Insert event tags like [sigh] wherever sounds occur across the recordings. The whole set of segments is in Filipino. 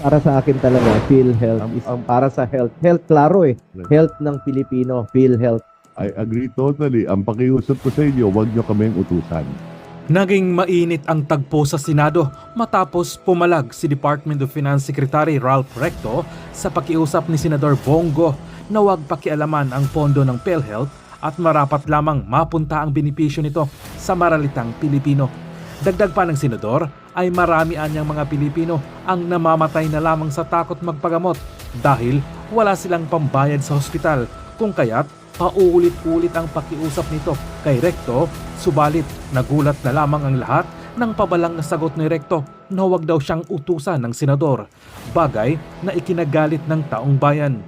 Para sa akin talaga, PhilHealth Ang- is ang- para sa health. Health, klaro eh. Health ng Pilipino, PhilHealth. I agree totally. Ang pakiusap ko sa inyo, huwag nyo kaming utusan. Naging mainit ang tagpo sa Senado matapos pumalag si Department of Finance Secretary Ralph Recto sa pakiusap ni Senador Bongo na huwag pakialaman ang pondo ng PhilHealth at marapat lamang mapunta ang benepisyo nito sa maralitang Pilipino. Dagdag pa ng senador ay marami anyang mga Pilipino ang namamatay na lamang sa takot magpagamot dahil wala silang pambayad sa hospital kung kaya't pauulit-ulit ang pakiusap nito kay Recto subalit nagulat na lamang ang lahat ng pabalang na sagot ni Recto na huwag daw siyang utusan ng senador bagay na ikinagalit ng taong bayan.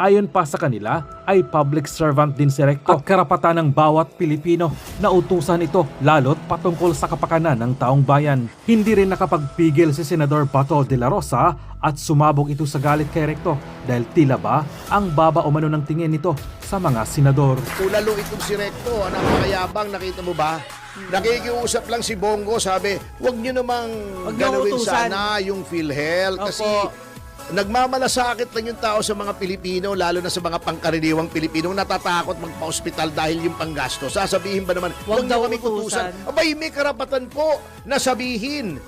Ayon pa sa kanila ay public servant din si Recto at karapatan ng bawat Pilipino na utusan ito lalot patungkol sa kapakanan ng taong bayan. Hindi rin nakapagpigil si Senador Bato de la Rosa at sumabog ito sa galit kay Recto dahil tila ba ang baba umano ng tingin nito sa mga senador. Ulalo itong si Recto, ang napakayabang, nakita mo ba? Nakikiusap lang si Bongo, sabi, wag niyo namang Wag utusan." sana yung PhilHealth kasi Opo. Nagmamalasakit lang yung tao sa mga Pilipino, lalo na sa mga pangkaraniwang Pilipino natatakot magpa-ospital dahil yung panggasto. Sasabihin ba naman, Wag niyo daw kami utusan." utusan. Abay, may karapatan po na sabihin.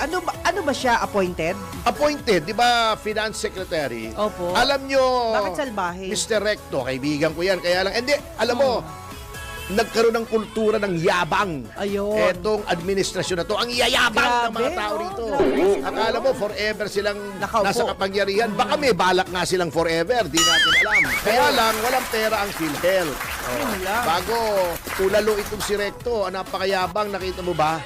Ano ba, ano ba siya appointed? Appointed, di ba, Finance Secretary? Opo. Alam nyo, Bakit salbahe? Mr. Recto, kaibigan ko yan. Kaya lang, hindi, alam mo, nagkaroon ng kultura ng yabang. Ayun. Etong administrasyon na to, ang yayabang ng mga tao rito. Akala mo, forever silang Nakaupo. nasa kapangyarihan. Baka may balak nga silang forever, di natin alam. Kaya lang, walang pera ang PhilHealth. Yun lang. Bago, ulalo itong si Recto, ang napakayabang, nakita mo ba?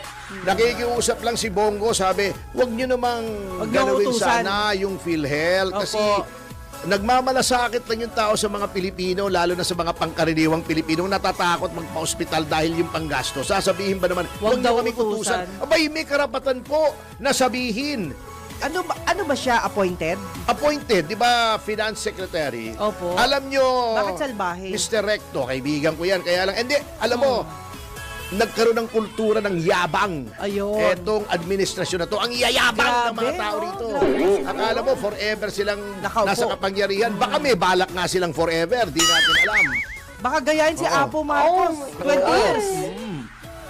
Nakikiusap lang si Bongo, sabi, wag niyo namang Wag niyo galawin utusan." sana yung PhilHealth kasi Opo. Nagmamalasakit lang yung tao sa mga Pilipino, lalo na sa mga pangkaraniwang Pilipino natatakot magpa-ospital dahil yung panggasto. Sasabihin ba naman, Wag niyo daw kami utusan. utusan." Abay, may karapatan po na sabihin. Ano ba, ano ba siya appointed? Appointed, di ba, Finance Secretary? Opo. Alam nyo, Bakit salbahe? Mr. Recto, kaibigan ko yan. Kaya lang, hindi, alam mo, nagkaroon ng kultura ng yabang. Ayun. Etong administrasyon na to, ang yayabang ng mga Grabe, tao no? rito. Grabe. Akala mo, forever silang Nakaupo. nasa kapangyarihan. Baka may balak nga silang forever, di natin alam. Baka gayahin si Oo. Apo Marcos. Oo. 20 Oo. years.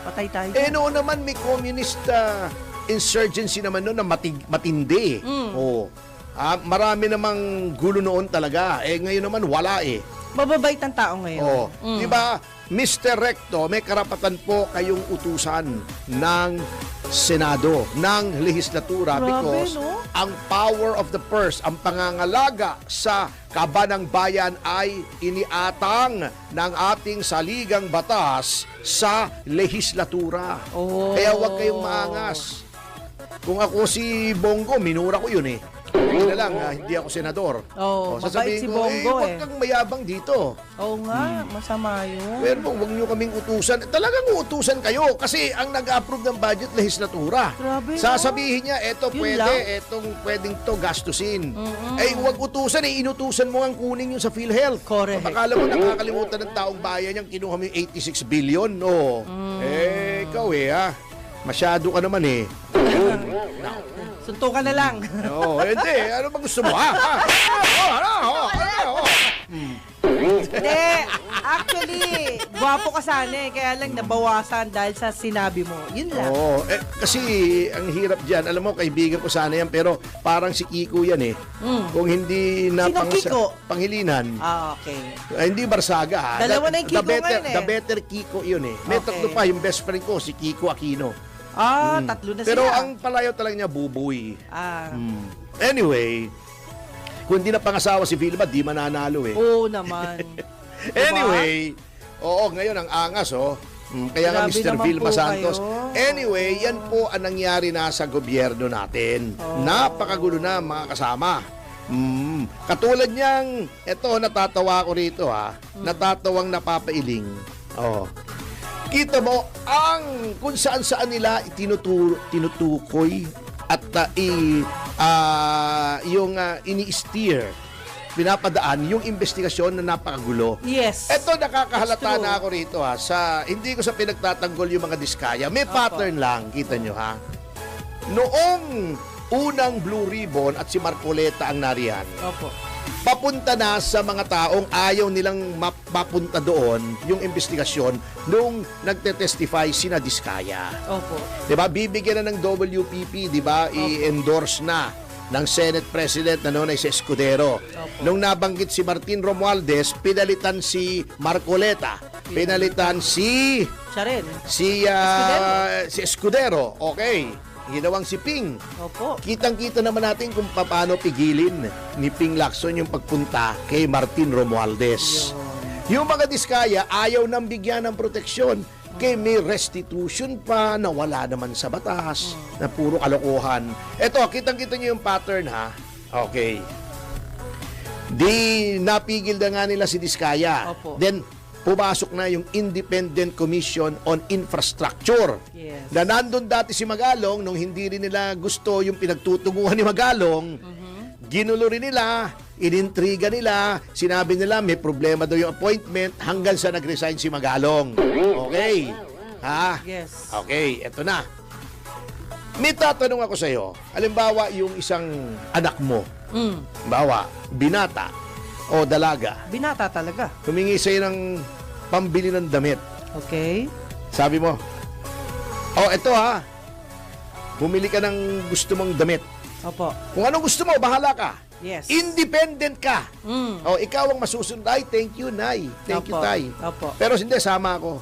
Patay tayo. Eh noon naman may communist ah, insurgency naman noon na matig, matindi. Mm. Oo. Ah, marami namang gulo noon talaga. Eh ngayon naman wala eh. Mababait ang tao ngayon. Mm. Di ba? Mr. Recto, may karapatan po kayong utusan ng Senado, ng legislatura Grabe, because no? ang power of the purse, ang pangangalaga sa kaba ng bayan ay iniatang ng ating saligang batas sa legislatura. Oh. Kaya huwag kayong maangas. Kung ako si Bongo, minura ko yun eh. Na lang, ah, hindi ako senador. Oo, O, mabait si ko, Bongo huwag eh. kang mayabang dito. Oo nga, masama yun. Pero po, huwag nyo kaming utusan. Talagang utusan kayo kasi ang nag-approve ng budget legislatura. Grabe, no? Sasabihin niya, eto Yun pwede, lang. etong pwedeng to gastusin. Eh, huwag utusan eh, inutusan mo ang kunin yung sa PhilHealth. Correct. Akala mo nakakalimutan ng taong bayan yung kinuha mo yung 86 billion, no? Mm. Eh, ikaw eh, ha? Masyado ka naman eh. [laughs] Suntukan na lang. [laughs] Oo, hindi. Ano ba gusto mo, ha? ha? Oh, ano, oh, ano, oh. Hindi. Actually, gwapo ka sana eh. Kaya lang nabawasan dahil sa sinabi mo. Yun lang. Oo, eh, kasi ang hirap dyan, alam mo, kaibigan ko sana yan, pero parang si Kiko yan eh. Mm. Kung hindi na Sino Kiko? panghilinan, Ah, okay. ay, hindi Barsaga ha. Dalawa na yung Kiko the better, ngayon eh. The better Kiko yun eh. May Okay. tatlo pa, yung best friend ko, si Kiko Aquino. Ah, Mm. tatlo na Pero sila. ang palayaw talaga niya, buboy. Ah, Mm. Anyway, kung hindi na pangasawa si Philip, di mananalo eh. oo naman. [laughs] Anyway, oo, ngayon ang angas, oh. Mm, kaya nga Grabe Mr. naman Vilma po Santos. kayo. Anyway, yan po ang nangyari na sa gobyerno natin. Oh. Napakagulo na mga kasama. Mm, katulad niyang, eto natatawa ko rito ha. Hmm. Natatawang napapailing. Oh. Kita mo ang kung saan saan nila tinutu tinutukoy at uh, i ah, yung uh, ini-steer pinapadaan yung investigasyon na napakagulo. Yes. Eto nakakahalata na ako rito ha sa hindi ko sa pinagtatanggol yung mga diskaya. May Opo. pattern lang, kita nyo ha. Noong unang Blue Ribbon at si Marcoleta ang nariyan. Opo. Papunta na sa mga taong ayaw nilang map- mapunta doon yung investigasyon nung nagte-testify sina Diskaya. Opo. 'Di ba? Bibigyan na ng WPP, 'di ba? I-endorse na ng Senate President na noon ay si Escudero. Opo. Nung nabanggit si Martin Romualdez, pinalitan si Marcoleta. Pinalitan si Siya rin. si ah, si Escudero. Okay. Ginawang si Ping. Opo. Kitang-kita naman natin kung paano pigilin ni Ping Lacson yung pagpunta kay Martin Romualdez. Yung mga diskaya, ayaw nang bigyan ng proteksyon. Kay may restitution pa na wala naman sa batas, na puro kalokohan. Eto, kitang-kita nyo yung pattern ha. Okay. Di napigil na nga nila si Diskaya. Opo. Then, pumasok na yung Independent Commission on Infrastructure. Yes. Na nandun dati si Magalong, nung hindi rin nila gusto yung pinagtutunguhan ni Magalong, ginulo rin nila, inintriga nila, sinabi nila may problema daw yung appointment hanggang sa nag-resign si Magalong. Okay. Ha? Yes. Okay, eto na. May tatanong ako sa iyo. Halimbawa, yung isang anak mo, Mm. bawa, binata o dalaga, Binata talaga. humingi sa'yo ng pambili ng damit. Okay. Sabi mo, oh, eto ha, bumili ka ng gusto mong damit. Opo. Kung anong gusto mo, bahala ka. Yes. Independent ka. Mm. Oh, ikaw ang masusunod. Ay, thank you, Nay. Thank you, Opo. Tay. Opo. Pero hindi, sama ako.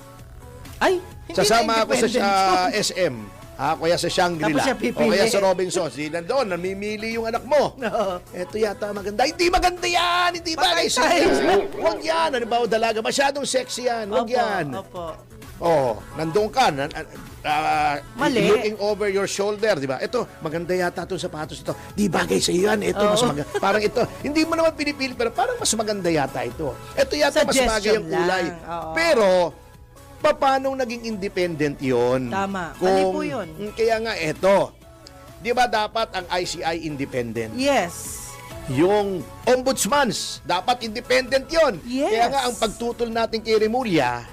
Ay, hindi Sasama na ako sa, independent. SM. [laughs] Ha, kaya sa Shangri-La. Tapos siya O pipili. kaya sa Robinsons. Di nandoon, namimili yung anak mo. Oo. Eto yata maganda. Hindi maganda yan! Hindi bagay Patay tayo. Huwag yan. Ano ba o dalaga? Masyadong sexy yan. Huwag Opo, yan. Opo. Oh, nandoon ka. Nan, ah, Mali. Looking over your shoulder, di ba? Ito, maganda yata itong sapatos ito. Di bagay sa iyo yan. Ito, mas maganda. Parang ito. Hindi mo naman pinipili, pero parang mas maganda yata ito. Ito yata mas Suggestion bagay ang kulay. lang. Oo. Pero, paano naging independent yon? Tama. Mali po yun. Mm, Kaya nga, ito. Di ba dapat ang ICI independent? Yes. Yung ombudsmans, dapat independent yon. Yes. Kaya nga ang pagtutol natin kay Remulla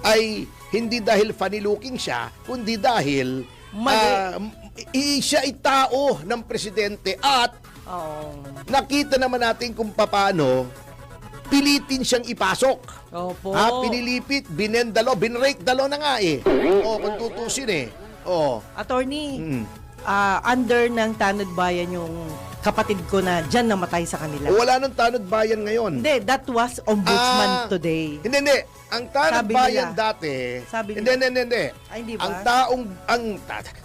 ay hindi dahil funny looking siya, kundi dahil Mali. i- siya ay tao ng presidente at Oo. nakita naman natin kung paano pilitin siyang ipasok. Opo. Ha, pinilipit, binendalo, binrake dalo na nga eh. O, kung tutusin eh. O, Attorney, mm. ah, under ng Tanod Bayan yung kapatid ko na dyan namatay sa kanila. Wala nang tanod bayan ngayon. Hindi, that was ombudsman Ah, today. Hindi, hindi. Ang tanod Sabi bayan nila. dati, Sabi hindi, nila. hindi, hindi, hindi. Ay, hindi ba? Ang taong, ang,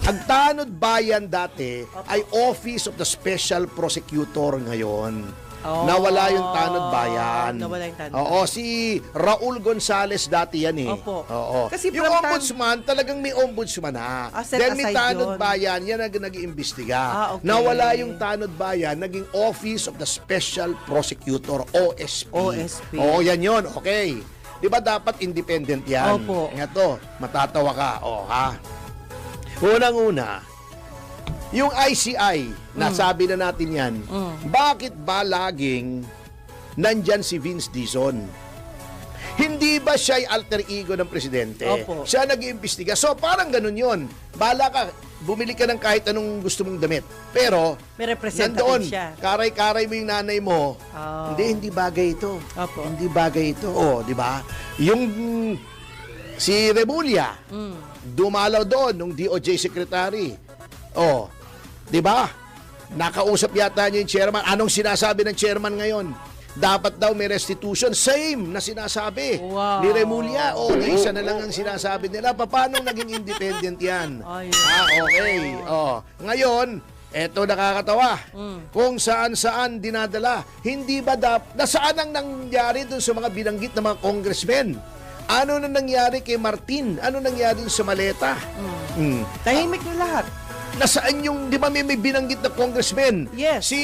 ang tanod bayan dati Opo. ay Office of the Special Prosecutor ngayon. Oh, nawala yung tanod bayan. nawala yung tanod Oo, si Raul Gonzales dati yan eh. Opo. Oo. Kasi yung ombudsman, talagang may ombudsman ha. Ah, set Then may tanod yun. bayan, yan ang nag-iimbestiga. Ah, okay. Nawala yung tanod bayan, naging Office of the Special Prosecutor, OSP. OSP. Oo, yan yun. Okay. Di ba dapat independent yan? Opo. Nga to, matatawa ka. O, ha? Unang-una, yung ICI, nasabi na natin yan, Mm. bakit ba laging nandyan si Vince Dizon? Hindi ba siya ay alter ego ng presidente? Opo. Siya nag-iimbestiga. So, parang ganun yon. Bala ka, bumili ka ng kahit anong gusto mong damit. Pero, May representative nandoon, siya. karay-karay mo yung nanay mo. Oh. Hindi, hindi bagay ito. Opo. Hindi bagay ito. Oh, di ba? Yung si Remulla, Mm. dumalaw doon nung DOJ secretary. Oh, 'di ba? Nakausap yata niya yung chairman. Anong sinasabi ng chairman ngayon? Dapat daw may restitution. Same na sinasabi Wow. ni Remulla. O, di isa na lang ang sinasabi nila. Pa- Paano naging independent yan? Ay. Ah, okay. Oh. Ngayon, eto nakakatawa. Mm. Kung saan-saan dinadala. Hindi ba dap... Nasaan ang nangyari dun sa mga binanggit na mga congressmen? Ano na nangyari kay Martin? Ano nangyari sa maleta? Mm. Tahimik na lahat. Nasaan yung, di ba may, may binanggit na congressman? Yes. Si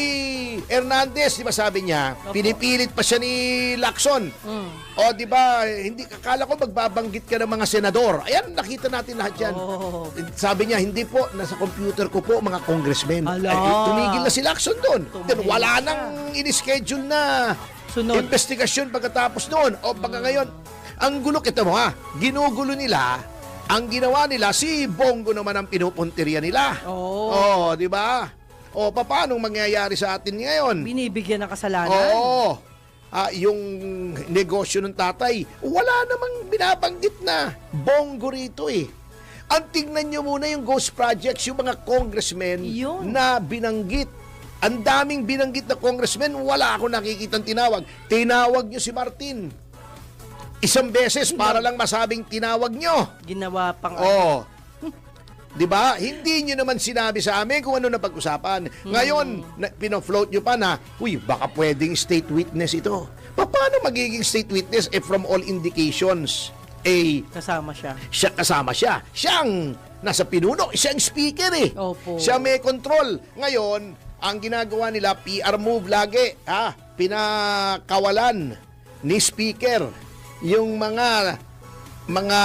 Hernandez, di ba sabi niya, Opo. pinipilit pa siya ni Lacson. Mm. O di ba, hindi akala ko magbabanggit ka ng mga senador. Ayan, nakita natin lahat yan. Oh. Sabi niya, hindi po, nasa computer ko po mga congressmen. Ala. Ay, tumigil na si Lacson doon. Then wala siya. nang in-schedule na Sunod. investigasyon pagkatapos noon. O pagka ngayon, ang gulo, kita mo ha, ginugulo nila, ang ginawa nila, si Bongo naman ang pinupuntirya nila. Oh. Oh, di ba? O, paano mangyayari sa atin ngayon? Binibigyan ng kasalanan. Oo. Ah, yung negosyo ng tatay, wala namang binabanggit na bongo rito eh. Ang tingnan nyo muna yung ghost projects, yung mga congressmen Yun. na binanggit. Ang daming binanggit na congressmen, wala ako nakikitang tinawag. Tinawag nyo si Martin. Isang beses para lang masabing tinawag nyo. Ginawa pang Oh. [laughs] 'Di ba? Hindi niyo naman sinabi sa amin kung ano na pag-usapan. Ngayon, na, pino-float niyo pa na, uy, baka pwedeng state witness ito. Pa- Paano magiging state witness if from all indications, eh, kasama siya. siya kasama siya. Siyang nasa pinuno, siyang speaker eh. Opo. Siya may control. Ngayon, ang ginagawa nila, PR move lagi. Ha? Pinakawalan ni speaker yung mga mga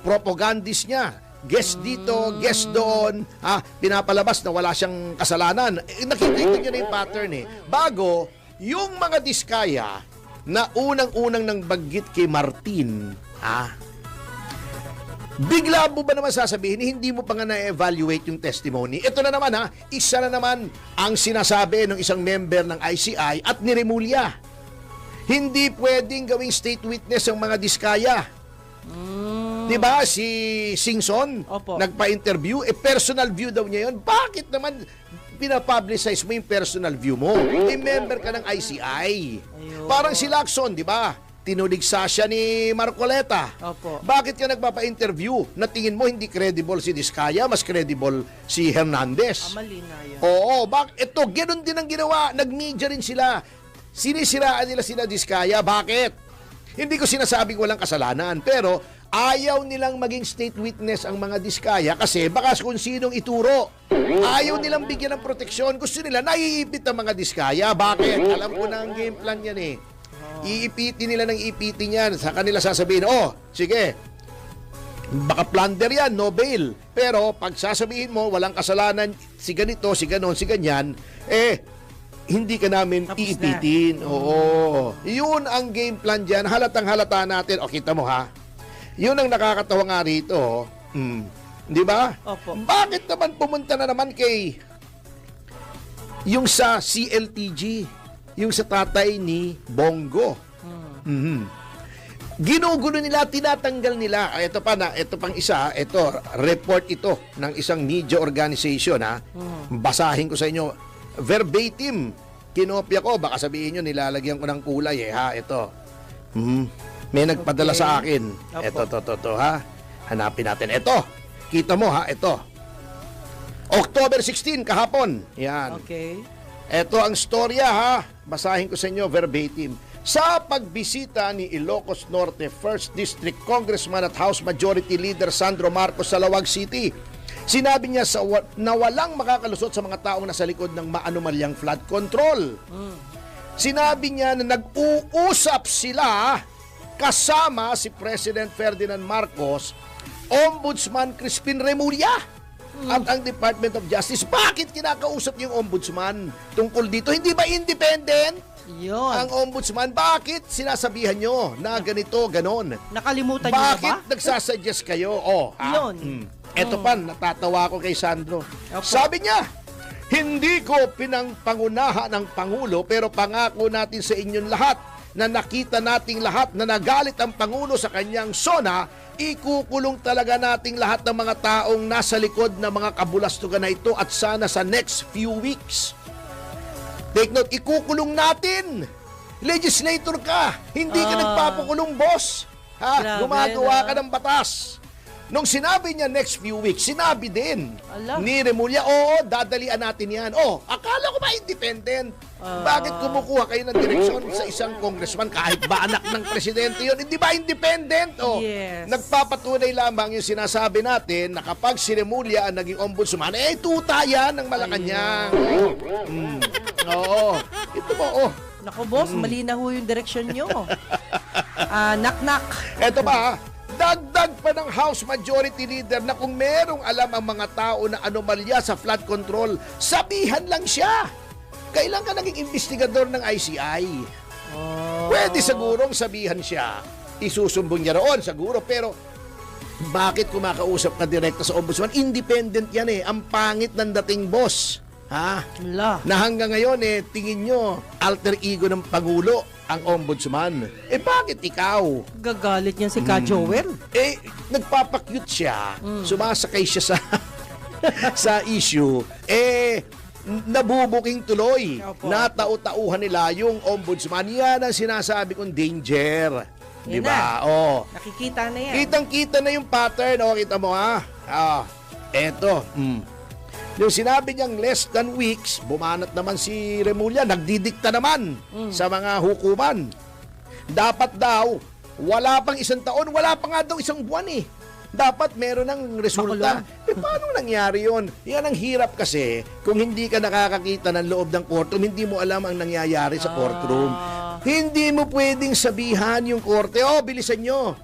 propagandist niya. Guest dito, guest doon, ha, pinapalabas na wala siyang kasalanan. Eh, nakikita niyo na yung pattern eh. Bago, yung mga diskaya na unang-unang nang baggit kay Martin, ha, Bigla mo ba naman sasabihin, hindi mo pa nga na-evaluate yung testimony? Ito na naman ha, isa na naman ang sinasabi ng isang member ng ICI at ni Remulla. Hindi pwedeng gawing state witness ang mga diskaya. Di ba si Singson Opo. nagpa-interview, eh personal view daw niya yun. Bakit naman pinapublicize mo yung personal view mo? Eh member ka ng ICI. Ayun. Parang si Lacson, di ba? Tinuligsa siya ni Marcoleta. Opo. Bakit ka nagpapa-interview na tingin mo hindi credible si Diskaya, mas credible si Hernandez? Ah, mali na yun. Oo, bak ito, ganoon din ang ginawa. Nag-media rin sila. Sinisiraan nila sila Diskaya. Bakit? Hindi ko sinasabing walang kasalanan, pero ayaw nilang maging state witness ang mga Diskaya kasi baka kung sinong ituro. Ayaw nilang bigyan ng proteksyon. Gusto nila naiipit ang mga Diskaya. Bakit? Alam ko na ang game plan yan eh. Iipitin nila ng ipitin yan. Sa kanila sasabihin, oh, sige, baka plunder yan, no bail. Pero pag sasabihin mo, walang kasalanan, si ganito, si ganon, si ganyan, eh, hindi ka namin Tapos na. iipitin. Oo. Yun ang game plan dyan. Halatang halata natin. O, kita mo ha. Yun ang nakakatawa nga rito. Mm. Di ba? Opo. Bakit naman pumunta na naman kay yung sa CLTG, yung sa tatay ni Bongo. Mhm. Ginugulo nila, tinatanggal nila. Ah, Ito pa na, ito pang isa, ito report ito ng isang media organization ha. Basahin ko sa inyo verbatim. Kinopya ko, baka sabihin nyo nilalagyan ko ng kulay eh ha. Ito. Mhm. May nagpadala Okay. sa akin. Opo. Ito, to, to, to, ha. Hanapin natin. Ito. Kita mo ha, ito. October 16 kahapon. Yan. Okay. Ito ang storya ha. Basahin ko sa inyo verbatim. Sa pagbisita ni Ilocos Norte 1st District Congressman at House Majority Leader Sandro Marcos sa Lawag City, sinabi niya sa na walang makakalusot sa mga taong nasa likod ng maanumalyang flood control. Sinabi niya na nag-uusap sila kasama si President Ferdinand Marcos, Ombudsman Crispin Remulla at ang Department of Justice. Bakit kinakausap niyo yung ombudsman tungkol dito? Hindi ba independent Yun. ang ombudsman? Bakit sinasabihan nyo na ganito, ganon? Nakalimutan niyo na ba? Bakit nagsasuggest kayo? Oh, ha? Yun. Mm. Eto pa, natatawa ko kay Sandro. Opo. Sabi niya, hindi ko pinangpangunahan ng Pangulo pero pangako natin sa inyong lahat na nakita nating lahat na nagalit ang Pangulo sa kanyang sona, ikukulong talaga nating lahat ng mga taong nasa likod ng mga kabulastugan na ito at sana sa next few weeks. Take note, ikukulong natin. Legislator ka. Hindi ka Ah. nagpapakulong, boss. Ha? Gumagawa ka ng batas. Nung sinabi niya next few weeks, sinabi din Ala. ni Remulla, oo, dadalian natin yan. Oh, akala ko ba independent? Ah. Bakit kumukuha kayo ng direksyon sa isang congressman kahit ba anak ng presidente yun? Hindi ba independent? Oh, Yes. Nagpapatunay lamang yung sinasabi natin na kapag si Remulla ang naging ombudsman, eh tuta yan ng Malacanang. Oh. Mm. Oo. Ito po, oh. Naku, boss, Mm. mali na ho yung direction nyo. Ah, knock-knock. Eto ba, dagdag pa ng House Majority Leader na kung merong alam ang mga tao na anomalya sa flood control, sabihan lang siya. Kailan ka naging investigador ng ICI? Oh. Pwede sigurong sabihan siya. Isusumbong niya roon, siguro. Pero bakit kumakausap ka direkta sa ombudsman? Independent yan eh. Ang pangit ng dating boss. Ha? Ala. Na hanggang ngayon, eh, tingin nyo, alter ego ng Pangulo ang ombudsman. Eh, bakit ikaw? Gagalit niyan si Ka Hmm. Joel. Eh, nagpapakyut siya, Mm. sumasakay siya sa [laughs] sa issue, eh, nabubuking tuloy. Opo. Natau-tauhan nila yung ombudsman. Yan ang sinasabi kong danger. Di Yan ba? Oh. Nakikita na yan. Kitang-kita na yung pattern. O, kita mo ha? Ah, eto. Mm. Yung sinabi niyang less than weeks, bumanat naman si Remulla, nagdidikta naman sa mga hukuman. Dapat daw, wala pang isang taon, wala pa nga daw isang buwan eh. Dapat meron ng resulta. Eh, paano nangyari yon? Yan ang hirap kasi kung hindi ka nakakakita ng loob ng courtroom, hindi mo alam ang nangyayari sa courtroom. Ah. Hindi mo pwedeng sabihan yung korte, oh, bilisan nyo.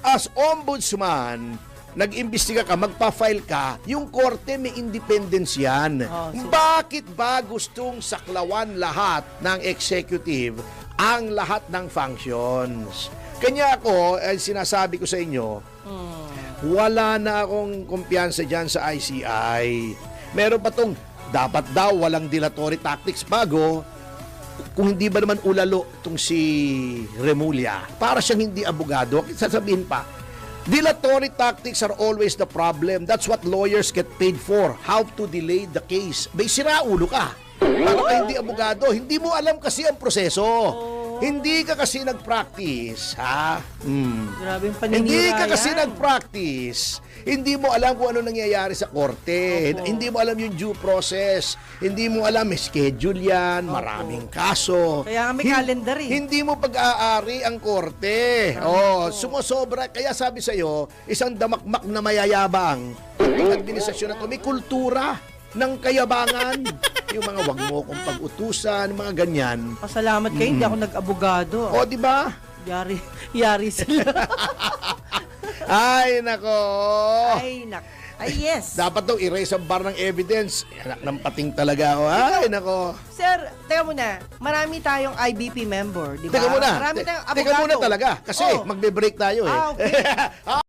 As ombudsman, nag-imbestiga ka, magpa-file ka, yung korte may independence yan. Oh, so- Bakit ba gustong saklawan lahat ng executive ang lahat ng functions? Kanya ako, eh, sinasabi ko sa inyo, wala na akong kumpiyansa dyan sa ICI. Meron pa tong dapat daw walang dilatory tactics bago kung hindi ba naman ulalo itong si Remulla, para siyang hindi abogado, sasabihin pa, dilatory tactics are always the problem. That's what lawyers get paid for. How to delay the case. May siraulo ka. Para ka hindi abogado. Hindi mo alam kasi ang proseso. Hindi ka kasi nag-practice, ha? Hmm. Grabe yung paninira Hindi ka kasi yan. nag-practice. Hindi mo alam kung ano nangyayari sa korte. Opo. Hindi mo alam yung due process. Hindi mo alam may schedule yan, maraming kaso. Kaya nga may Hin- calendar eh. Hindi mo pag-aari ang korte. Oh, sumosobra. Kaya sabi sa'yo, isang damakmak na mayayabang. Ang administrasyon na to, may kultura ng kayabangan. [laughs] yung mga wag mo kong pag-utusan, mga ganyan. Pasalamat kayo, hindi ako nag-abogado. O, di ba? Yari, yari sila. [laughs] Ay, nako. Ay, nak. Ay, [laughs] yes. Dapat daw erase ang bar ng evidence. Anak ng pating talaga ako. Ay, nako. Sir, teka muna. Marami tayong IBP member, di ba? Teka muna. Marami tayong Teka abogado. muna talaga. Kasi Oh. magbe-break tayo eh. Ah, okay. [laughs]